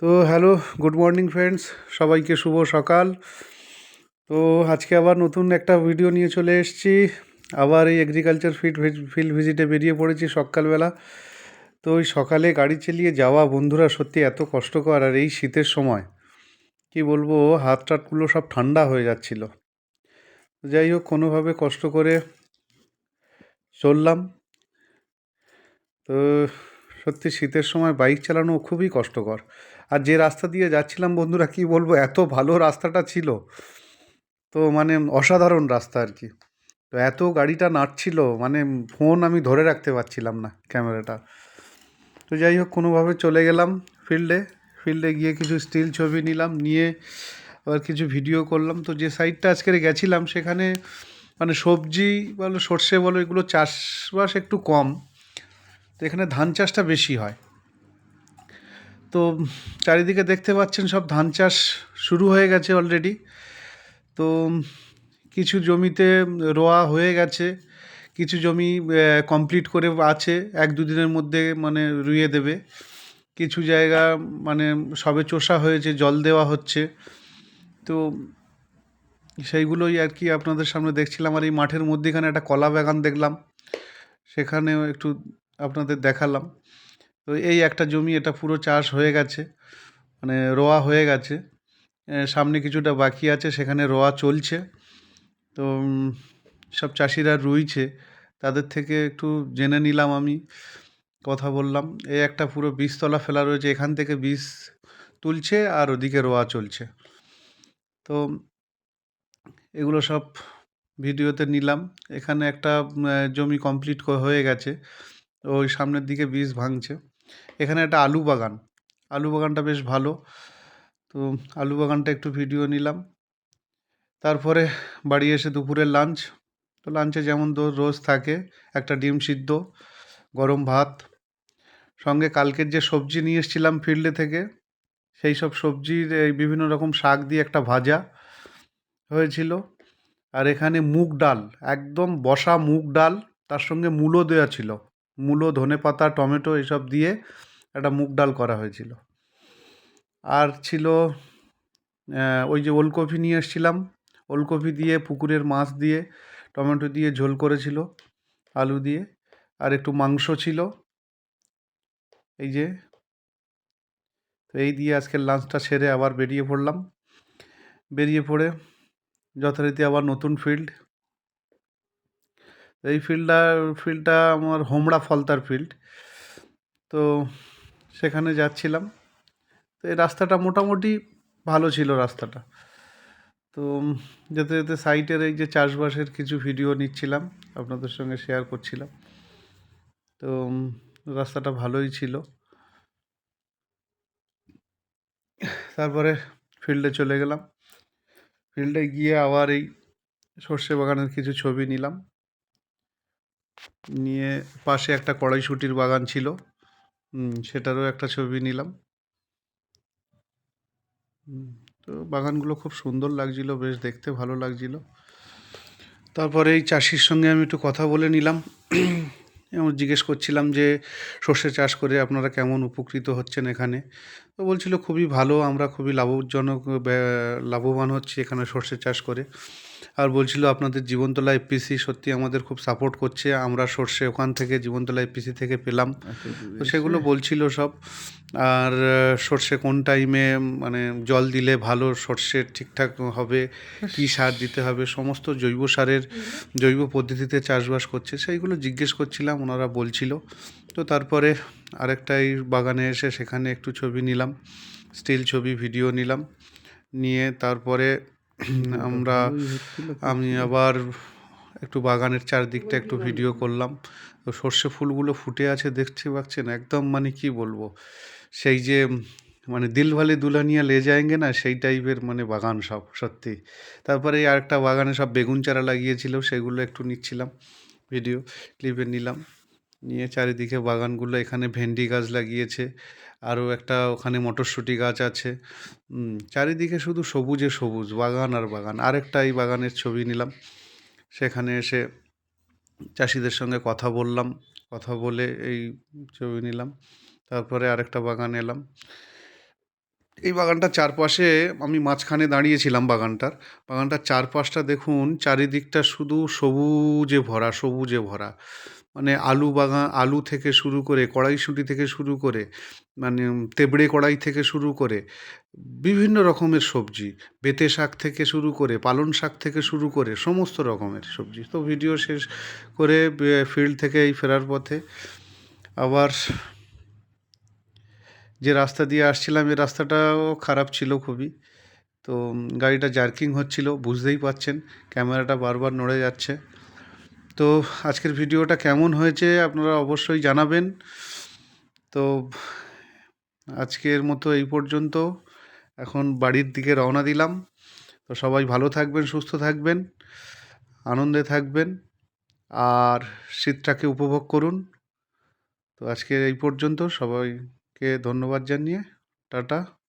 তো hello, good morning friends, সবাইকে শুভ সকাল। তো আজকে আবার নতুন একটা ভিডিও নিয়ে চলে এসেছি। আবার এই এগ্রিকালচার ফিল্ড ফিল্ড ভিজিটে বেরিয়ে পড়েছি সকালবেলা। তো ওই সকালে গাড়ি চালিয়ে যাওয়া বন্ধুরা সত্যি এত কষ্টকর, আর এই শীতের সময়, কি বলব, হাত টাতগুলো সব ঠান্ডা হয়ে যাচ্ছিল। যাই হোক, কোনোভাবে কষ্ট করে চললাম। তো সত্যি শীতের সময় বাইক চালানো খুবই কষ্টকর। আর যে রাস্তা দিয়ে যাচ্ছিলাম বন্ধুরা, কি বলব, এত ভালো রাস্তাটা ছিল। তো মানে অসাধারণ রাস্তা আর কি। তো এত গাড়িটা নাড়ছিল মানে ফোন আমি ধরে রাখতে পারছিলাম না ক্যামেরাটা। তো যাই হোক, কোনোভাবে চলে গেলাম ফিল্ডে। ফিল্ডে গিয়ে কিছু স্টিল ছবি নিলাম, নিয়ে আবার কিছু ভিডিও করলাম। তো যে সাইডটা আজকে গেছিলাম, সেখানে মানে সবজি বলো, সর্ষে বলো, এগুলো চাষবাস একটু কম। তো এখানে ধান চাষটা বেশি হয়। তো চারিদিকে দেখতে পাচ্ছেন সব ধান চাষ শুরু হয়ে গেছে অলরেডি তো কিছু জমিতে রোয়া হয়ে গেছে, কিছু জমি কমপ্লিট করে আছে, এক দুদিনের মধ্যে মানে রুইয়ে দেবে। কিছু জায়গা মানে সবে চষা হয়েছে, জল দেওয়া হচ্ছে। তো সেইগুলোই আর কি আপনাদের সামনে দেখছিলাম। আর এই মাঠের মধ্যেখানে একটা কলা বাগান দেখলাম, সেখানেও একটু আপনাদের দেখালাম। তো এই একটা জমি এটা পুরো চাষ হয়ে গেছে মানে রোয়া হয়ে গেছে। সামনে কিছুটা বাকি আছে, সেখানে রোয়া চলছে। তো সব চাষিরা রুইছে। তাদের থেকে একটু জেনে নিলাম আমি, কথা বললাম। এই একটা পুরো বীজতলা ফেলা রয়েছে, এখান থেকে বীজ তুলছে আর ওদিকে রোয়া চলছে। তো, এগুলো সব ভিডিওতে নিলাম। এখানে একটা জমি কমপ্লিট হয়ে গেছে। ওই সামনের দিকে বীজ ভাঙছে। এখানে একটা আলু বাগান। আলু বাগানটা বেশ ভালো। তো আলু বাগানটা একটু ভিডিও নিলাম। তারপরে বাড়ি এসে দুপুরের লাঞ্চ তো লাঞ্চে যেমন রোজ থাকে একটা ডিম সিদ্ধ, গরম ভাত। সঙ্গে কালকের যে সবজি নিয়ে এসেছিলাম ফিল্ডে থেকে, সেই সব সবজির এই বিভিন্ন রকম শাক দিয়ে একটা ভাজা হয়েছিল। আর এখানে মুগ ডাল, একদম বসা মুগ ডাল, তার সঙ্গে মূলো দেওয়া ছিল। মূলো ধনে পাতা টমেটো এসব দিয়ে একটা মুগ ডাল করা হয়েছিল। আর ছিল ওই যে ওলকপি নিয়ে এসেছিলাম। ওলকপি দিয়ে, পুকুরের মাছ দিয়ে, টমেটো দিয়ে ঝোল করেছিল, আলু দিয়ে। আর একটু মাংস ছিল। এই যে, তো এই দিয়ে আজকের লাঞ্চটা সেরে আবার বেরিয়ে পড়লাম। বেরিয়ে পড়ে যথারীতি আবার নতুন ফিল্ড। এই ফিল্ডটা ফিল্ডটা আমার হোমড়া ফলতার ফিল্ড তো সেখানে যাচ্ছিলাম। তো এই রাস্তাটা মোটামুটি ভালো ছিল রাস্তাটা। তো যেতে যেতে সাইটের এই যে চাষবাসের কিছু ভিডিও নিচ্ছিলাম, আপনাদের সঙ্গে শেয়ার করছিলাম। তো রাস্তাটা ভালোই ছিল। তারপরে ফিল্ডে চলে গেলাম। ফিল্ডে গিয়ে আবার এই সর্ষে বাগানের কিছু ছবি নিলাম। নিয়ে পাশে একটা কড়াইশুটির বাগান ছিল। সেটারও একটা ছবি নিলাম। তো বাগানগুলো খুব সুন্দর লাগছিল, বেশ দেখতে ভালো লাগছিল। তারপরে এই চাষির সঙ্গে আমি একটু কথা বলে নিলাম। এমন জিজ্ঞেস করছিলাম যে, সর্ষে চাষ করে আপনারা কেমন উপকৃত হচ্ছেন এখানে? তো বলছিল, খুবই ভালো, আমরা খুবই লাভজনক লাভবান হচ্ছি এখানে সর্ষে চাষ করে। আর বলছিল, আপনাদের জীবনতলা এপিসি সত্যি আমাদের খুব সাপোর্ট করছে। আমরা সর্ষে ওখান থেকে জীবনতলা এপিসি থেকে পেলাম। তো সেগুলো বলছিল সব। আর সর্ষে কোন টাইমে মানে জল দিলে ভালো, সর্ষে ঠিকঠাক হবে, কী সার দিতে হবে, সমস্ত জৈব সারের জৈব পদ্ধতিতে চাষবাস করছে। সেইগুলো জিজ্ঞেস করছিলাম, ওনারা বলছিল। তো তারপরে আরেকটাই বাগানে এসে সেখানে একটু ছবি নিলাম, স্টিল ছবি, ভিডিও নিলাম। নিয়ে তারপরে আমরা আমি আবার একটু বাগানের চারদিকটা একটু ভিডিও করলাম। তো সর্ষে ফুলগুলো ফুটে আছে দেখতে পাচ্ছেন? একদম মানে কি বলব? সেই যে মানে দিল ভালে দুলানিয়া লে যায়গে না সেই টাইপের মানে বাগান সব সত্যি। তারপরে আরেকটা বাগানে সব বেগুন চারা লাগিয়েছিল সেগুলো একটু নিচ্ছিলাম। ভিডিও ক্লিপে নিলাম। নিয়ে চারিদিকে বাগানগুলো, এখানে ভেন্ডি গাছ লাগিয়েছে, আরও একটা ওখানে মটরশুঁটি গাছ আছে। চারিদিকে শুধু সবুজে সবুজ, বাগান আর বাগান। আরেকটা এই বাগানের ছবি নিলাম। সেখানে এসে চাষিদের সঙ্গে কথা বললাম, কথা বলে এই ছবি নিলাম। তারপরে আরেকটা বাগান এলাম। এই বাগানটার চারপাশে আমি মাঝখানে দাঁড়িয়েছিলাম বাগানটার। বাগানটার চারপাশটা দেখুন, চারিদিকটা শুধু সবুজে ভরা সবুজে ভরা। মানে আলু বাগান, আলু থেকে শুরু করে, কড়াইশুঁটি থেকে শুরু করে মানে তেবড়ে কড়াই থেকে শুরু করে, বিভিন্ন রকমের সবজি, বেতে শাক থেকে শুরু করে, পালং শাক থেকে শুরু করে, সমস্ত রকমের সবজি। তো ভিডিও শেষ করে ফিল্ড থেকে এই ফেরার পথে আবার যে রাস্তা দিয়ে আসছিলাম এই রাস্তাটাও খারাপ ছিল খুবই। তো গাড়িটা জার্কিং হচ্ছিল, বুঝতেই পাচ্ছেন ক্যামেরাটা বারবার নড়ে যাচ্ছে। তো আজকের ভিডিওটা কেমন হয়েছে আপনারা অবশ্যই জানাবেন। তো আজকের মতো এই পর্যন্ত। এখন বাড়ির দিকে রওনা দিলাম। তো সবাই ভালো থাকবেন, সুস্থ থাকবেন, আনন্দে থাকবেন, আর শীতটাকে উপভোগ করুন। তো আজকে এই পর্যন্ত সবাইকে ধন্যবাদ জানিয়ে, টাটা।